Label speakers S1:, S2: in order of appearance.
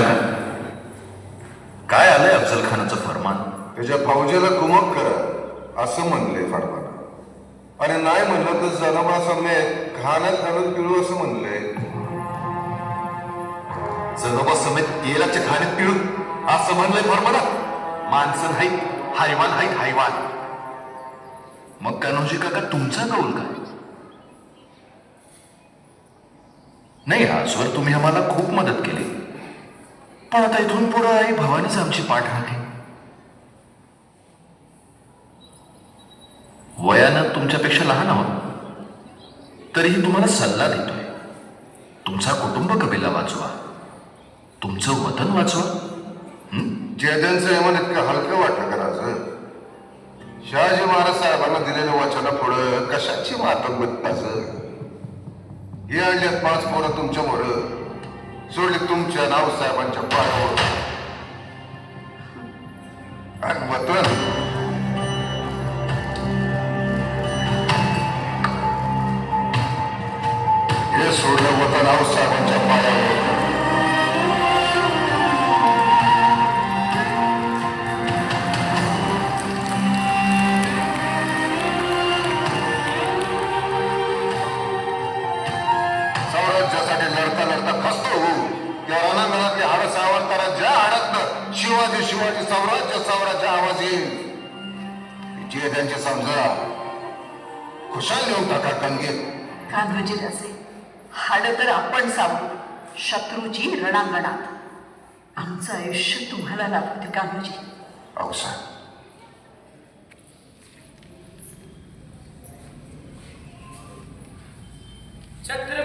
S1: काका काय आलंय अफजल खानाचं फरमान?
S2: त्याच्या फौजेला कुमक करा असं म्हणलंय फाडवाना आणि नाही म्हणलं तर जनाबा समेत घाण्यात घालून पिळू असं म्हणलंय
S1: जनोबा समेत तेलाच्या खाण्यात पिळून असं म्हणलंय फरमानात माणसं नाहीत हैवान आहेत हैवान मग कान्होजी काका तुमचा कौल काय? नाही आजवर तुम्ही आम्हाला खूप मदत केली. पण आता इथून पुढं आई भवानीच आमची पाठ राहते. वयानं तुमच्यापेक्षा लहान आहोत. तरीही तुम्हाला सल्ला देतोय. तुमचा कुटुंब कबिला वाचवा. तुमचं वतन वाचवा.
S2: जयदनचं यमन इतकं हलकं वाटलं करायचं शहाजी महाराज साहेबांना दिलेलं वचना पुढं कशाची मातक बघताच? हे आणल्यात पाच पोरं तुमच्यामुळं सोडली तुमच्या नाव साहेबांच्या पायावर. आणि वतन हे सोडलं वतन नाव पायावर. स्वराज्यासाठी लढता लढता खसतो हो या रणांगणातली हाड सावरताना ज्या हाडातनं शिवाजी शिवाजी स्वराज्य स्वराज्य आवाज येईल जे त्यांचे समजा. खुशाल नेऊन टाका कणगीत
S3: कान्होजी दासे हाड तर आपण सावरू. शत्रूची रणांगणात. आमचं आयुष्य तुम्हाला दे कान्होजी.
S4: शिवाजी महाराज